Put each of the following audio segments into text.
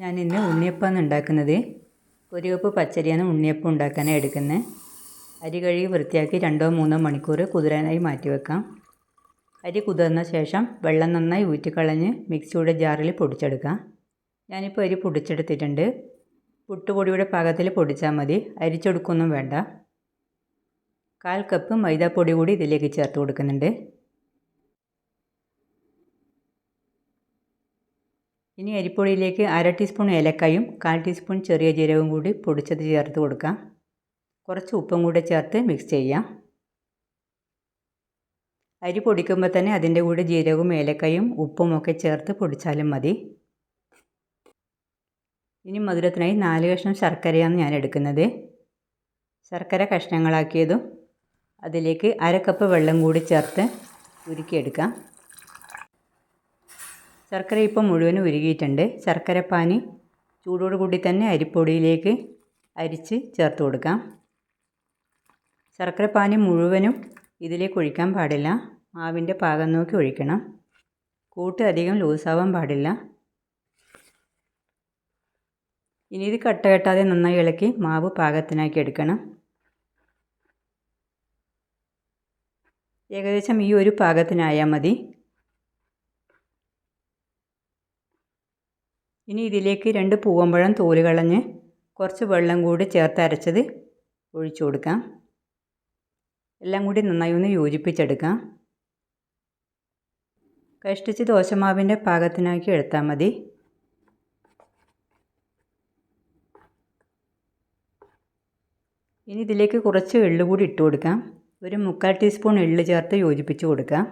ഞാൻ ഇന്ന് ഉണ്ണിയപ്പമാണ് ഉണ്ടാക്കുന്നത്. ഒരു കപ്പ് പച്ചരിയാണ് ഉണ്ണിയപ്പം ഉണ്ടാക്കാനായി എടുക്കുന്നത്. അരി കഴുകി വൃത്തിയാക്കി രണ്ടോ മൂന്നോ മണിക്കൂർ കുതിരാനായി മാറ്റി വെക്കാം. അരി കുതിർന്ന ശേഷം വെള്ളം നന്നായി ഊറ്റിക്കളഞ്ഞ് മിക്സിയുടെ ജാറിൽ പൊടിച്ചെടുക്കാം. ഞാനിപ്പോൾ അരി പൊടിച്ചെടുത്തിട്ടുണ്ട്. പുട്ടുപൊടിയുടെ പാകത്തിൽ പൊടിച്ചാൽ മതി. അരിച്ചെടുക്കൊന്നും വേണ്ട. കാൽ കപ്പ് മൈദാപ്പൊടി കൂടി ഇതിലേക്ക് ചേർത്ത് കൊടുക്കുന്നുണ്ട്. ഇനി അരിപ്പൊടിയിലേക്ക് അര ടീസ്പൂൺ ഏലക്കായും കാൽ ടീസ്പൂൺ ചെറിയ ജീരകവും കൂടി പൊടിച്ചത് ചേർത്ത് കൊടുക്കാം. കുറച്ച് ഉപ്പും കൂടെ ചേർത്ത് മിക്സ് ചെയ്യാം. അരി പൊടിക്കുമ്പോൾ തന്നെ അതിന്റെ കൂടെ ജീരകവും ഏലക്കായും ഉപ്പും ഒക്കെ ചേർത്ത് പൊടിച്ചാലും മതി. ഇനി മധുരത്തിനായി നാല് കഷ്ണം ശർക്കരയാണ് ഞാൻ എടുക്കുന്നത്. ശർക്കര കഷ്ണങ്ങളാക്കിയതും അതിലേക്ക് അര കപ്പ് വെള്ളം കൂടി ചേർത്ത് ഉരുക്കിയെടുക്കാം. ശർക്കര ഇപ്പം മുഴുവൻ ഉരുകിയിട്ടുണ്ട്. ശർക്കരപ്പാനി ചൂടോട് കൂടി തന്നെ അരിപ്പൊടിയിലേക്ക് അരിച്ച് ചേർത്ത് കൊടുക്കാം. ശർക്കരപ്പാനി മുഴുവനും ഇതിലേക്ക് ഒഴിക്കാൻ പാടില്ല. മാവിന്റെ പാകം നോക്കി ഒഴിക്കണം. കൂട്ട് അധികം ലൂസാവാൻ പാടില്ല. ഇനി ഇത് കട്ട കെട്ടാതെ നന്നായി ഇളക്കി മാവ് പാകത്തിനാക്കി എടുക്കണം. ഏകദേശം ഈ ഒരു പാകത്തിനായാൽ മതി. ഇനി ഇതിലേക്ക് രണ്ട് പൂവമ്പഴം തോൽ കളഞ്ഞ് കുറച്ച് വെള്ളം കൂടി ചേർത്ത് അരച്ചത് ഒഴിച്ചു കൊടുക്കാം. എല്ലാം കൂടി നന്നായി ഒന്ന് യോജിപ്പിച്ചെടുക്കാം. കഷ്ടിച്ച് ദോശമാവിന്റെ പാകത്തിനാക്കി എടുത്താൽ മതി. ഇനി ഇതിലേക്ക് കുറച്ച് എള്ള് കൂടി ഇട്ട് കൊടുക്കാം. ഒരു മുക്കാൽ ടീസ്പൂൺ എള്ള് ചേർത്ത് യോജിപ്പിച്ച് കൊടുക്കാം.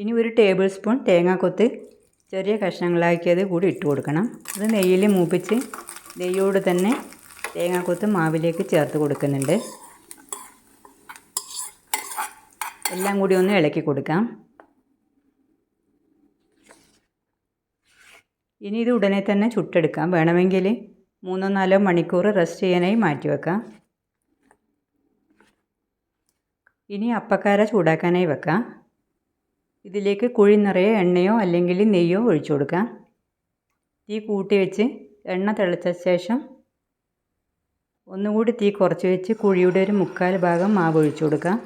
ഇനി ഒരു ടേബിൾ സ്പൂൺ തേങ്ങാക്കൊത്ത് ചെറിയ കഷ്ണങ്ങളാക്കിയത് കൂടി ഇട്ട് കൊടുക്കണം. അത് നെയ്യിൽ മൂപ്പിച്ച് നെയ്യോട് തന്നെ തേങ്ങാക്കൊത്ത് മാവിലേക്ക് ചേർത്ത് കൊടുക്കുന്നുണ്ട്. എല്ലാം കൂടി ഒന്ന് ഇളക്കി കൊടുക്കാം. ഇനി ഇത് ഉടനെ തന്നെ ചുട്ടെടുക്കാം. വേണമെങ്കിൽ മൂന്നോ നാലോ മണിക്കൂർ റെസ്റ്റ് ചെയ്യാനായി മാറ്റി വെക്കാം. ഇനി അപ്പക്കാര ചൂടാക്കാനായി വെക്കാം. ഇതിലേക്ക് കുഴി നിറയെ എണ്ണയോ അല്ലെങ്കിൽ നെയ്യോ ഒഴിച്ചു കൊടുക്കാം. തീ കൂട്ടി വെച്ച് എണ്ണ തിളച്ച ശേഷം ഒന്നുകൂടി തീ കുറച്ച് വെച്ച് കുഴിയുടെ ഒരു മുക്കാൽ ഭാഗം മാവ് ഒഴിച്ചു കൊടുക്കാം.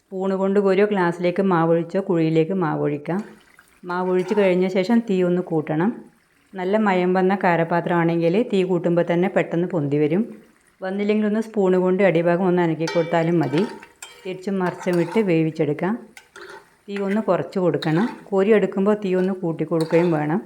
സ്പൂണ് കൊണ്ട് ഓരോ ഗ്ലാസ്സിലേക്ക് മാവ് ഒഴിച്ചോ കുഴിയിലേക്ക് മാവ് ഒഴിക്കാം. മാവ് ഒഴിച്ച് കഴിഞ്ഞ ശേഷം തീ ഒന്ന് കൂട്ടണം. നല്ല മയം വന്ന കാരപാത്രമാണെങ്കിൽ തീ കൂട്ടുമ്പോൾ തന്നെ പെട്ടെന്ന് പൊന്തി വരും. വന്നില്ലെങ്കിൽ ഒന്ന് സ്പൂണ് കൊണ്ട് അടിഭാഗം ഒന്ന് അനക്കി കൊടുത്താലും മതി. തിരിച്ചും മറിച്ചും വിട്ട് വേവിച്ചെടുക്കാം. തീ ഒന്ന് കുറച്ച് കൊടുക്കണം. കോരി എടുക്കുമ്പോൾ തീ ഒന്ന് കൂട്ടി കൊടുക്കുകയും വേണം.